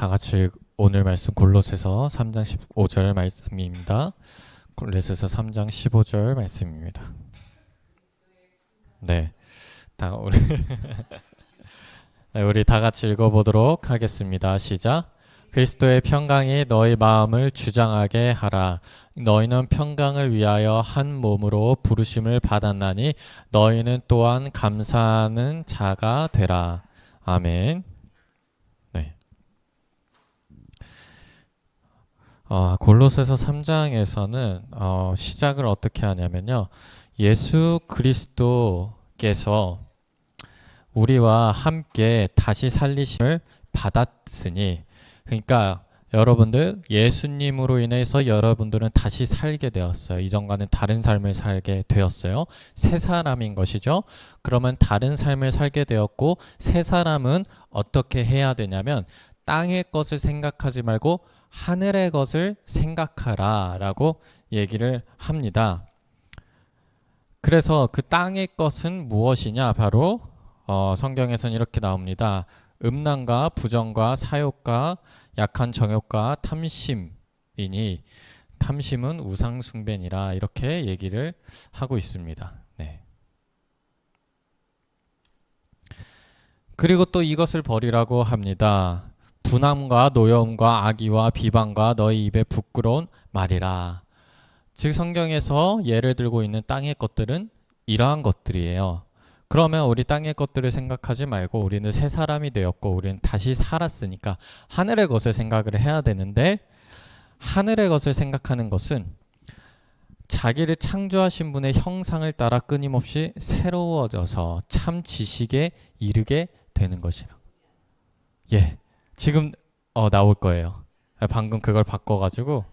다 같이 오늘 말씀 골로새서 3장 15절 말씀입니다. 골로새서 3장 15절 말씀입니다. 네. 다 우리 네, 우리 다 같이 읽어 보도록 하겠습니다. 시작. 그리스도의 평강이 너희 마음을 주장하게 하라. 너희는 평강을 위하여 한 몸으로 부르심을 받았나니 너희는 또한 감사하는 자가 되라. 아멘. 네. 어, 골로새서 3장에서는 어, 시작을 어떻게 하냐면요. 예수 그리스도께서 우리와 함께 다시 살리심을 받았으니 그러니까 여러분들 예수님으로 인해서 여러분들은 다시 살게 되었어요. 이전과는 다른 삶을 살게 되었어요. 새 사람인 것이죠. 그러면 다른 삶을 살게 되었고 새 사람은 어떻게 해야 되냐면 땅의 것을 생각하지 말고 하늘의 것을 생각하라 라고 얘기를 합니다. 그래서 그 땅의 것은 무엇이냐? 바로 어, 성경에서는 이렇게 나옵니다. 음란과 부정과 사욕과 약한 정욕과 탐심이니 탐심은 우상 숭배니라 이렇게 얘기를 하고 있습니다. 네. 그리고 또 이것을 버리라고 합니다. 분함과 노여움과 악의와 비방과 너희 입에 부끄러운 말이라. 즉 성경에서 예를 들고 있는 땅의 것들은 이러한 것들이에요. 그러면 우리 땅의 것들을 생각하지 말고 우리는 새 사람이 되었고 우리는 다시 살았으니까 하늘의 것을 생각을 해야 되는데 하늘의 것을 생각하는 것은 자기를 창조하신 분의 형상을 따라 끊임없이 새로워져서 참 지식에 이르게 되는 것이라. 예. 지금 어 나올 거예요. 방금 그걸 바꿔 가지고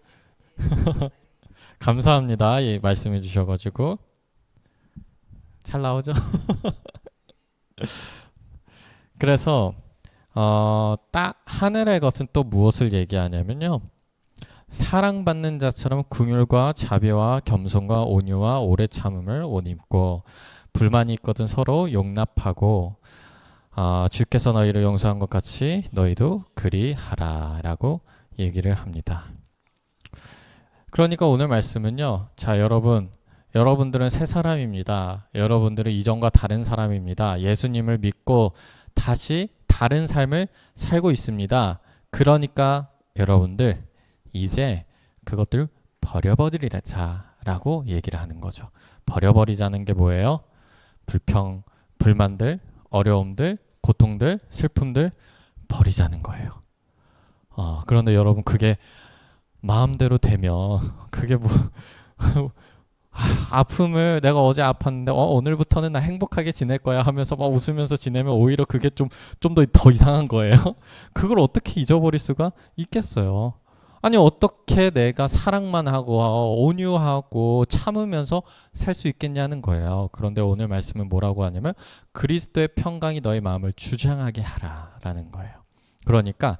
감사합니다. 예, 말씀해 주셔 가지고 잘 나오죠? 그래서 어, 딱 하늘의 것은 또 무엇을 얘기하냐면요. 사랑받는 자처럼 긍휼과 자비와 겸손과 온유와 오래 참음을 옷 입고 불만이 있거든 서로 용납하고 어, 주께서 너희를 용서한 것 같이 너희도 그리하라라고 얘기를 합니다. 그러니까 오늘 말씀은요. 자, 여러분 여러분들은 새 사람입니다. 여러분들은 이전과 다른 사람입니다. 예수님을 믿고 다시 다른 삶을 살고 있습니다. 그러니까 여러분들 이제 그것들 버려버리자라고 얘기를 하는 거죠. 버려버리자는 게 뭐예요? 불평, 불만들, 어려움들, 고통들, 슬픔들 버리자는 거예요. 어, 그런데 여러분 그게 마음대로 되면 그게 뭐 아픔을 내가 어제 아팠는데 어, 오늘부터는 나 행복하게 지낼 거야 하면서 막 웃으면서 지내면 오히려 그게 좀 좀 더 더 이상한 거예요. 그걸 어떻게 잊어버릴 수가 있겠어요? 아니 어떻게 내가 사랑만 하고 어, 온유하고 참으면서 살 수 있겠냐는 거예요. 그런데 오늘 말씀은 뭐라고 하냐면 그리스도의 평강이 너의 마음을 주장하게 하라라는 거예요. 그러니까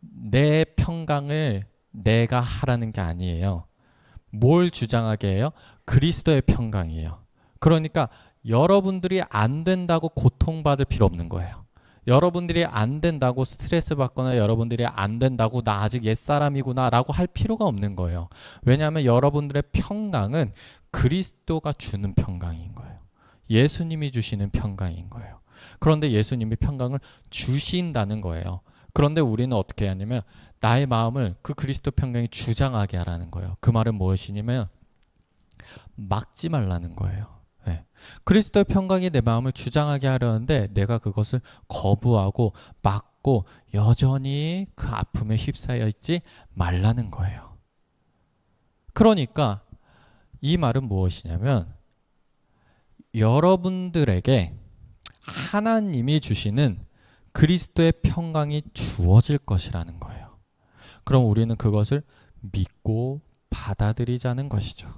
내 평강을 내가 하라는 게 아니에요. 뭘 주장하게 해요? 그리스도의 평강이에요. 그러니까 여러분들이 안 된다고 고통받을 필요 없는 거예요. 여러분들이 안 된다고 스트레스 받거나 여러분들이 안 된다고 나 아직 옛사람이구나 라고 할 필요가 없는 거예요. 왜냐하면 여러분들의 평강은 그리스도가 주는 평강인 거예요. 예수님이 주시는 평강인 거예요. 그런데 예수님이 평강을 주신다는 거예요. 그런데 우리는 어떻게 하냐면 나의 마음을 그 그리스도 평강이 주장하게 하라는 거예요. 그 말은 무엇이냐면 막지 말라는 거예요. 네. 그리스도의 평강이 내 마음을 주장하게 하려는데 내가 그것을 거부하고 막고 여전히 그 아픔에 휩싸여 있지 말라는 거예요. 그러니까 이 말은 무엇이냐면 여러분들에게 하나님이 주시는 그리스도의 평강이 주어질 것이라는 거예요. 그럼 우리는 그것을 믿고 받아들이자는 것이죠.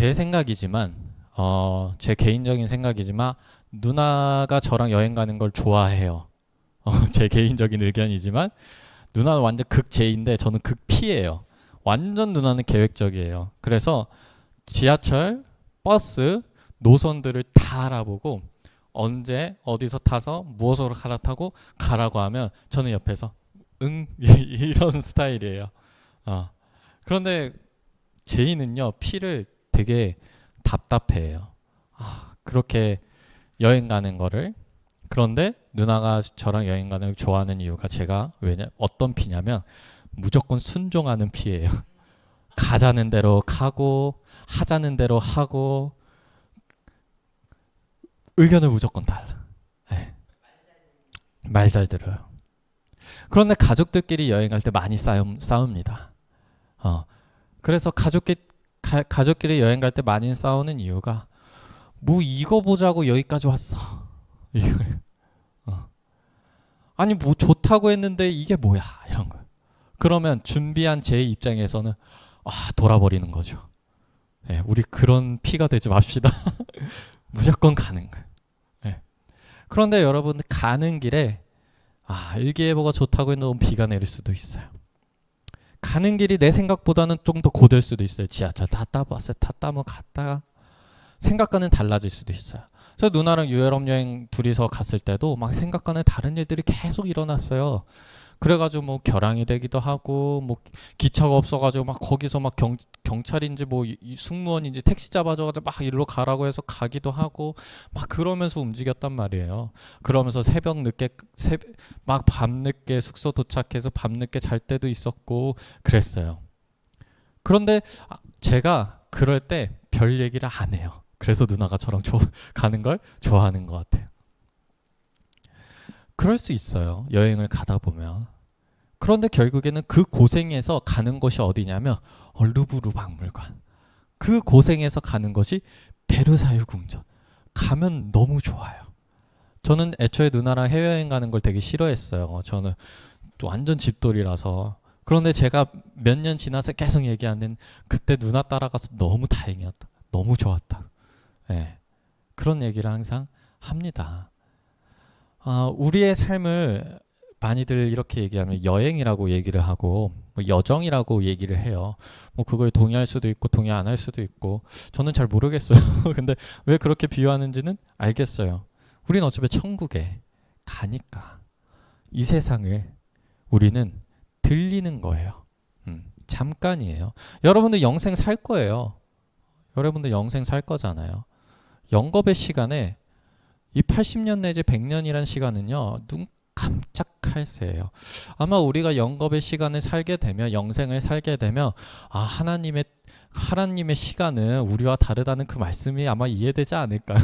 제 생각이지만, 어, 제 개인적인 생각이지만, 누나가 저랑 여행 가는 걸 좋아해요. 어, 제 개인적인 의견이지만, 누나는 완전 극제인데 저는 극피예요. 완전 누나는 계획적이에요. 그래서 지하철, 버스, 노선들을 다 알아보고 언제 어디서 타서 무엇으로 갈아타고 가라고 하면 저는 옆에서 응 이런 스타일이에요. 어. 그런데 제이는요 피를 되게 답답해해요. 아, 그렇게 여행 가는 거를 그런데 누나가 저랑 여행 가는 걸 좋아하는 이유가 제가 왜냐 어떤 피냐면 무조건 순종하는 피예요. 가자는 대로 가고 하자는 대로 하고 의견을 무조건 달라. 네. 말잘 들어요. 그런데 가족들끼리 여행 갈때 많이 싸움, 싸웁니다. 어. 그래서 가족끼, 가, 가 족끼리 여행 갈 때 많이 싸우는 이유가 뭐 이거 보자고 여기까지 왔어. 어. 아니 뭐 좋다고 했는데 이게 뭐야 이런 거. 그러면 준비한 제 입장에서는 아 돌아버리는 거죠. 예, 우리 그런 피가 되지 맙시다. 무조건 가는 거예요. 예. 그런데 여러분 가는 길에 아 일기예보가 좋다고 했는데 비가 내릴 수도 있어요. 가는 길이 내 생각보다는 좀 더 고될 수도 있어요. 지하철 탔다 버스 탔다 뭐 갔다가 생각과는 달라질 수도 있어요. 저 누나랑 유럽 여행 둘이서 갔을 때도 막 생각과는 다른 일들이 계속 일어났어요. 그래가지고 뭐 결항이 되기도 하고 뭐 기차가 없어가지고 막 거기서 막 경, 경찰인지 뭐 이- 이 승무원인지 택시 잡아줘가지고 막 일로 가라고 해서 가기도 하고 막 그러면서 움직였단 말이에요. 그러면서 새벽 늦게 새벽 막 밤 늦게 숙소 도착해서 밤 늦게 잘 때도 있었고 그랬어요. 그런데 아, 제가 그럴 때 별 얘기를 안 해요. 그래서 누나가 저랑 조, 가는 걸 좋아하는 것 같아요. 그럴 수 있어요. 여행을 가다 보면. 그런데 결국에는 그 고생에서 가는 것이 어디냐면 어, 루브르 박물관. 그 고생에서 가는 것이 베르사유 궁전. 가면 너무 좋아요. 저는 애초에 누나랑 해외여행 가는 걸 되게 싫어했어요. 저는 또 완전 집돌이라서. 그런데 제가 몇 년 지나서 계속 얘기하는 그때 누나 따라가서 너무 다행이었다. 너무 좋았다. 예. 그런 얘기를 항상 합니다. 아, 우리의 삶을 많이들 이렇게 얘기하면 여행이라고 얘기를 하고 뭐 여정이라고 얘기를 해요. 뭐 그거에 동의할 수도 있고 동의 안 할 수도 있고 저는 잘 모르겠어요. 근데 왜 그렇게 비유하는지는 알겠어요. 우린 어차피 천국에 가니까 이 세상을 우리는 들리는 거예요. 음, 잠깐이에요. 여러분들 영생 살 거예요. 여러분들 영생 살 거잖아요. 영겁의 시간에 이 80년 내지 100년이란 시간은요. 눈 깜짝할 새예요. 아마 우리가 영겁의 시간을 살게 되면 영생을 살게 되면 아 하나님의 하나님의 시간은 우리와 다르다는 그 말씀이 아마 이해되지 않을까요?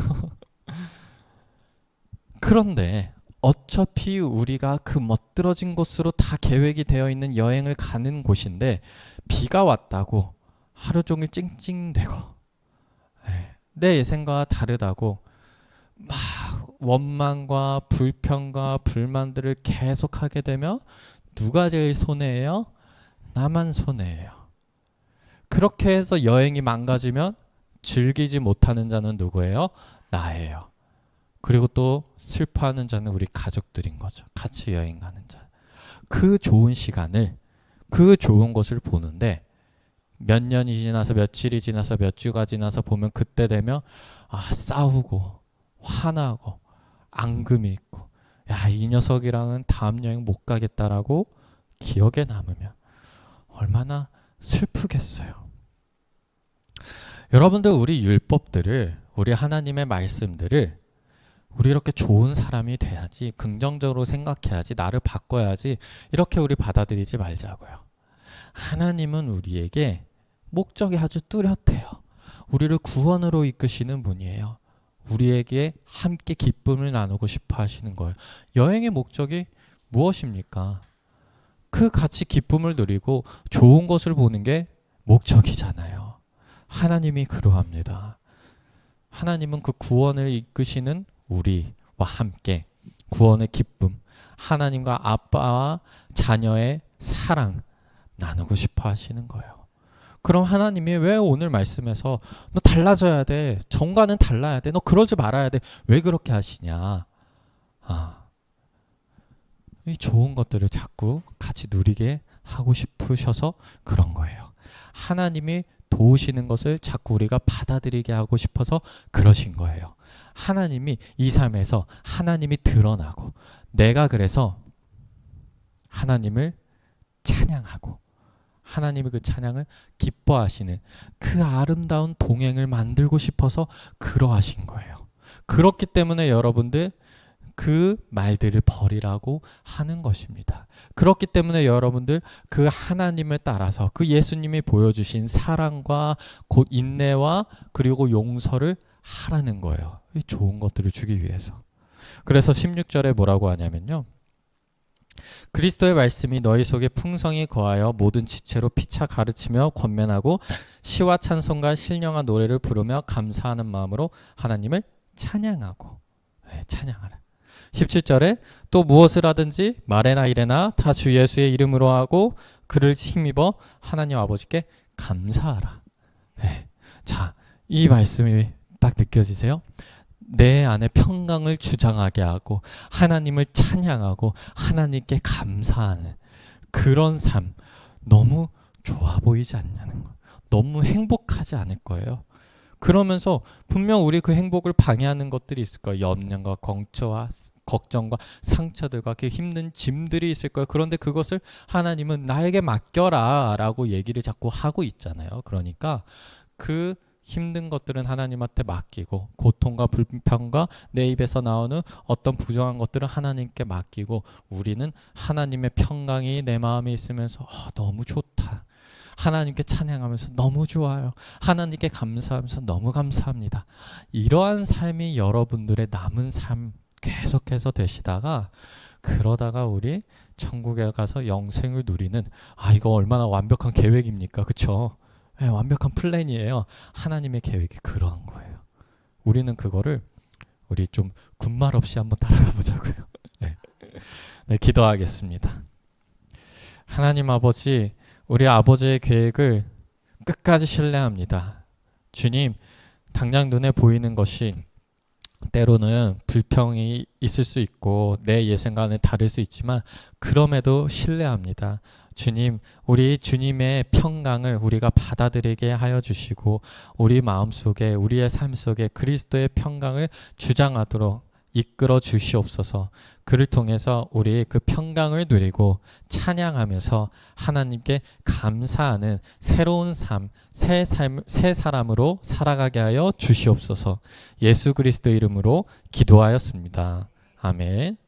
그런데 어차피 우리가 그 멋들어진 곳으로 다 계획이 되어 있는 여행을 가는 곳인데 비가 왔다고 하루 종일 찡찡대고 예, 내 예상과 다르다고 막 원망과 불평과 불만들을 계속하게 되면 누가 제일 손해예요? 나만 손해예요. 그렇게 해서 여행이 망가지면 즐기지 못하는 자는 누구예요? 나예요. 그리고 또 슬퍼하는 자는 우리 가족들인 거죠. 같이 여행 가는 자. 그 좋은 시간을 그 좋은 것을 보는데 몇 년이 지나서 며칠이 지나서 몇 주가 지나서 보면 그때 되면 아 싸우고 화나고 앙금이 있고 야 이 녀석이랑은 다음 여행 못 가겠다라고 기억에 남으면 얼마나 슬프겠어요. 여러분들 우리 율법들을 우리 하나님의 말씀들을 우리 이렇게 좋은 사람이 돼야지 긍정적으로 생각해야지 나를 바꿔야지 이렇게 우리 받아들이지 말자고요. 하나님은 우리에게 목적이 아주 뚜렷해요. 우리를 구원으로 이끄시는 분이에요. 우리에게 함께 기쁨을 나누고 싶어 하시는 거예요. 여행의 목적이 무엇입니까? 그 같이 기쁨을 누리고 좋은 것을 보는 게 목적이잖아요. 하나님이 그러합니다. 하나님은 그 구원을 이끄시는 우리와 함께 구원의 기쁨, 하나님과 아빠와 자녀의 사랑 나누고 싶어 하시는 거예요. 그럼 하나님이 왜 오늘 말씀에서 너 달라져야 돼. 정과는 달라야 돼. 너 그러지 말아야 돼. 왜 그렇게 하시냐? 아. 이 좋은 것들을 자꾸 같이 누리게 하고 싶으셔서 그런 거예요. 하나님이 도우시는 것을 자꾸 우리가 받아들이게 하고 싶어서 그러신 거예요. 하나님이 이 삶에서 하나님이 드러나고 내가 그래서 하나님을 찬양하고 하나님의 그 찬양을 기뻐하시는 그 아름다운 동행을 만들고 싶어서 그러하신 거예요. 그렇기 때문에 여러분들 그 말들을 버리라고 하는 것입니다. 그렇기 때문에 여러분들 그 하나님을 따라서 그 예수님이 보여주신 사랑과 곧 인내와 그리고 용서를 하라는 거예요. 이 좋은 것들을 주기 위해서. 그래서 16절에 뭐라고 하냐면요. 그리스도의 말씀이 너희 속에 풍성히 거하여 모든 지체로 피차 가르치며 권면하고 시와 찬송과 신령한 노래를 부르며 감사하는 마음으로 하나님을 찬양하고 네, 찬양하라. 17절에 또 무엇을 하든지 말에나 이래나 다 주 예수의 이름으로 하고 그를 힘입어 하나님 아버지께 감사하라. 네. 자, 이 말씀이 딱 느껴지세요? 내 안에 평강을 주장하게 하고 하나님을 찬양하고 하나님께 감사하는 그런 삶 너무 좋아 보이지 않냐는 거. 너무 행복하지 않을 거예요. 그러면서 분명 우리 그 행복을 방해하는 것들이 있을 거예요. 염려과 걱정과 걱정과 상처들과 그 힘든 짐들이 있을 거예요. 그런데 그것을 하나님은 나에게 맡겨라라고 얘기를 자꾸 하고 있잖아요. 그러니까 그 힘든 것들은 하나님한테 맡기고 고통과 불평과 내 입에서 나오는 어떤 부정한 것들은 하나님께 맡기고 우리는 하나님의 평강이 내 마음에 있으면서 어, 너무 좋다. 하나님께 찬양하면서 너무 좋아요. 하나님께 감사하면서 너무 감사합니다. 이러한 삶이 여러분들의 남은 삶 계속해서 되시다가 그러다가 우리 천국에 가서 영생을 누리는 아 이거 얼마나 완벽한 계획입니까? 그쵸? 네, 완벽한 플랜이에요. 하나님의 계획이 그러한 거예요. 우리는 그거를 우리 좀 군말 없이 한번 따라가 보자고요. 네. 네, 기도하겠습니다. 하나님 아버지, 우리 아버지의 계획을 끝까지 신뢰합니다. 주님, 당장 눈에 보이는 것이 때로는 불평이 있을 수 있고 내 예상과는 다를 수 있지만 그럼에도 신뢰합니다. 주님, 우리 주님의 평강을 우리가 받아들이게 하여 주시고 우리 마음 속에 우리의 삶 속에 그리스도의 평강을 주장하도록 이끌어 주시옵소서. 그를 통해서 우리 그 평강을 누리고 찬양하면서 하나님께 감사하는 새로운 삶, 새 삶, 새 사람으로 살아가게 하여 주시옵소서. 예수 그리스도 이름으로 기도하였습니다. 아멘.